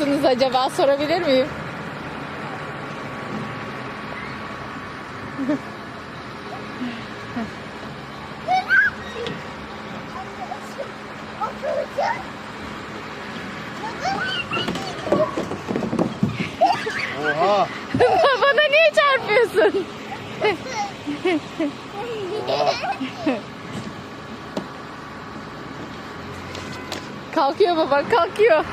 yapıyorsunuz acaba sorabilir miyim? Oha! Bana niye çarpıyorsun? Kalkıyor baba kalkıyor.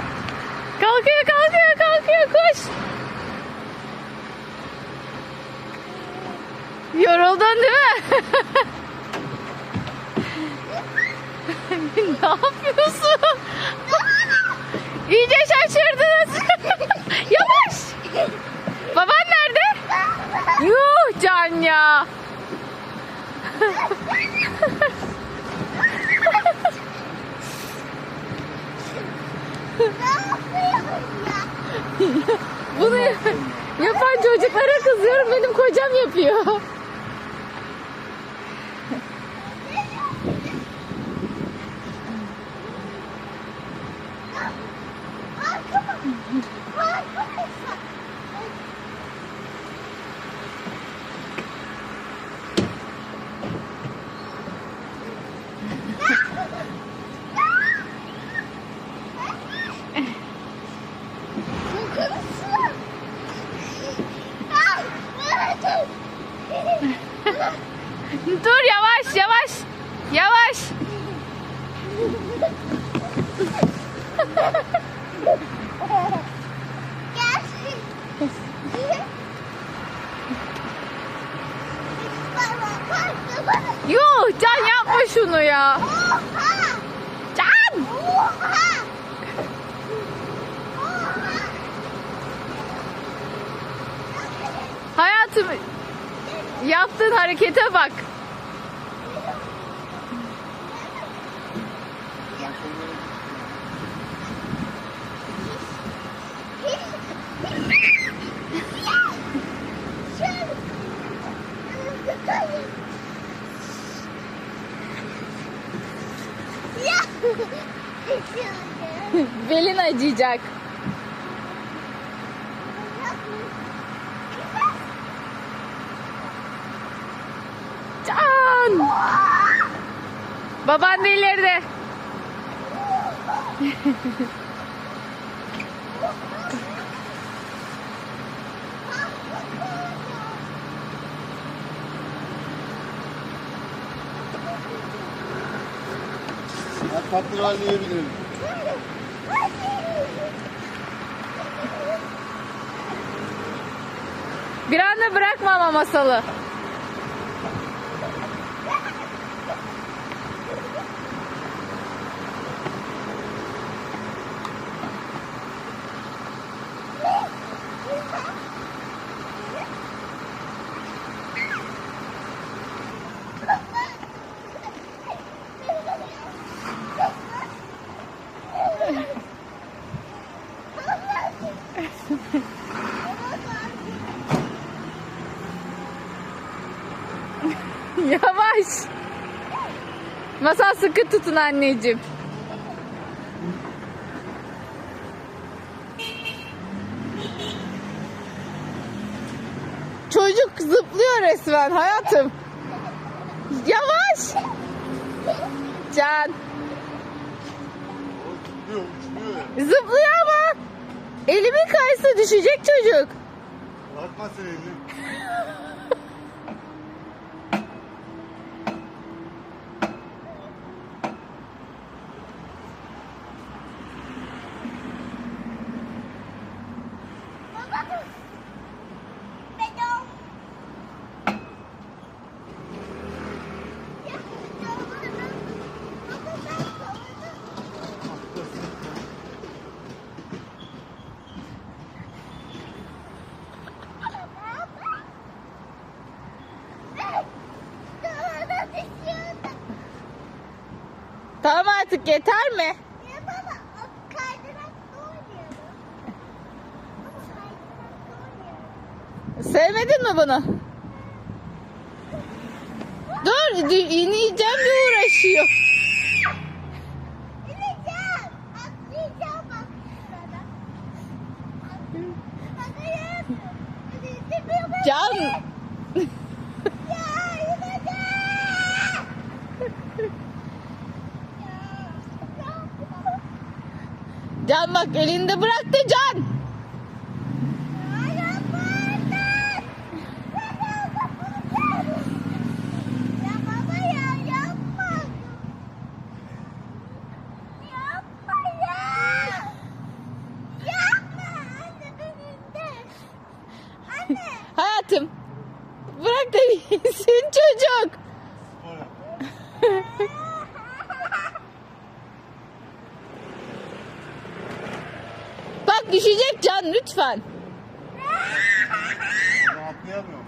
Kalkıyor kalkıyor kalkıyor koş. Yoruldun değil mi? ne yapıyorsun? İyice şaşırdınız. Yavaş. Baban nerede? Yuh Can ya. Bunu yapan çocuklara kızıyorum. Benim kocam yapıyor. Dur yavaş yavaş. Yavaş. Yuh Can yapma şunu ya. Can. Hayatım yaptığın harekete bak. Belin acıyacak. Can. Baban da ileride. Hadi tatlı halini yiyebilirim. Bir anda bırakma ama masalı. Yavaş. Masal sıkı tutun anneciğim. Çocuk zıplıyor resmen hayatım. Yavaş. Can. Zıplıyor ama. Elimi kaysa düşecek çocuk. Bırakma sen. Tamam artık yeter mi? Ya baba o kaydırakta oynayalım. Baba kaydırakta oynayalım. Sevmedin mi bunu? Dur ineceğim diye uğraşıyor. İneceğim. Atlayacağım bak. Bakayım. Can Ya ineceğim. Ya. Can elinde bıraktı Can. Ya yapma artık. Ya baba ya yapma. Yapma ya. Yapma. Anne önünde. Anne. Hayatım bırak da gitsin çocuk. Spor yap. Bak düşecek Can lütfen. Ya.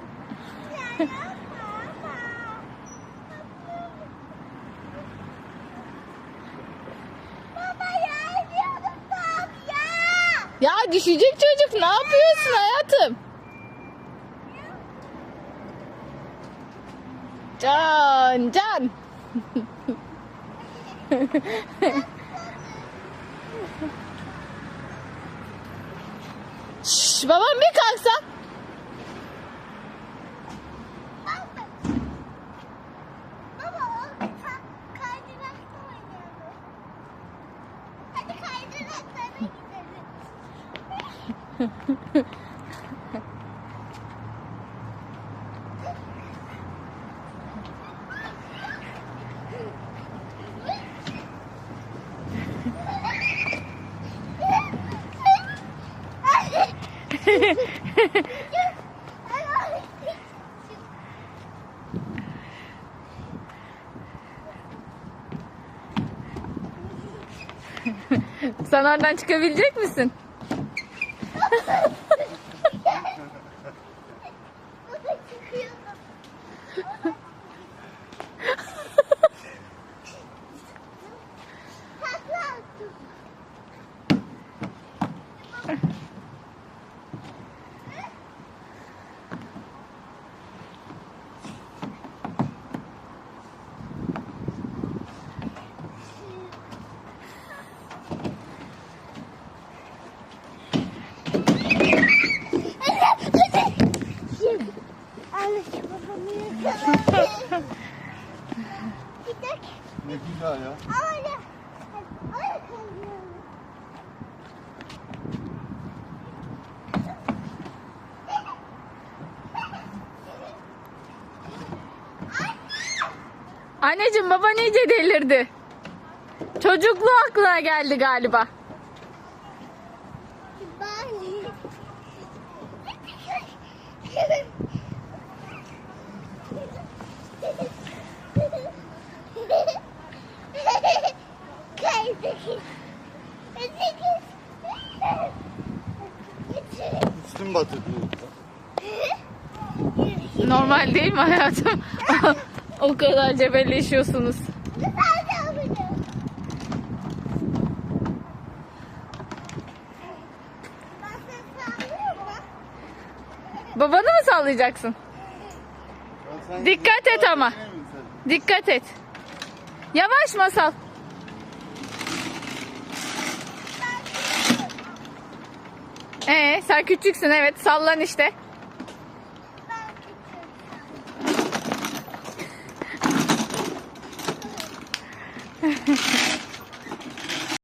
Ya düşecek çocuk ne yapıyorsun hayatım? Can Can. Şş, babam bir kalksa. Baba o ka- kaydırakta oynayalım. Hadi kaydıraklara gidelim. Sen oradan çıkabilecek misin? Anneciğim baban iyice delirdi. Çocukluğu aklına geldi galiba. Üstüm batırdı. Normal değil mi hayatım? o kadar cebelleşiyorsunuz. Babanı mı sallayacaksın? Dikkat et ama. Dikkat et. Yavaş masal. Ee, sen küçüksün evet sallan işte.